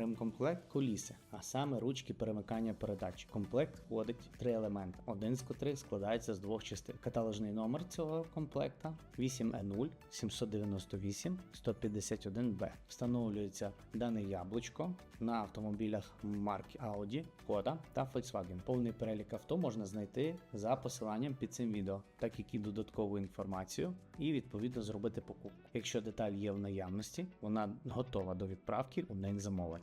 Ремкомплект коліси, а саме ручки перемикання передач. Комплект входить три елементи, один з котрих складається з двох частин. Каталожний номер цього комплекта 8E0 798 151B. Встановлюється дане яблучко на автомобілях марки Audi, Skoda та Volkswagen. Повний перелік авто можна знайти за посиланням під цим відео, так як і додаткову інформацію, і відповідно зробити покупку. Якщо деталь є в наявності, вона готова до відправки у день замовлень.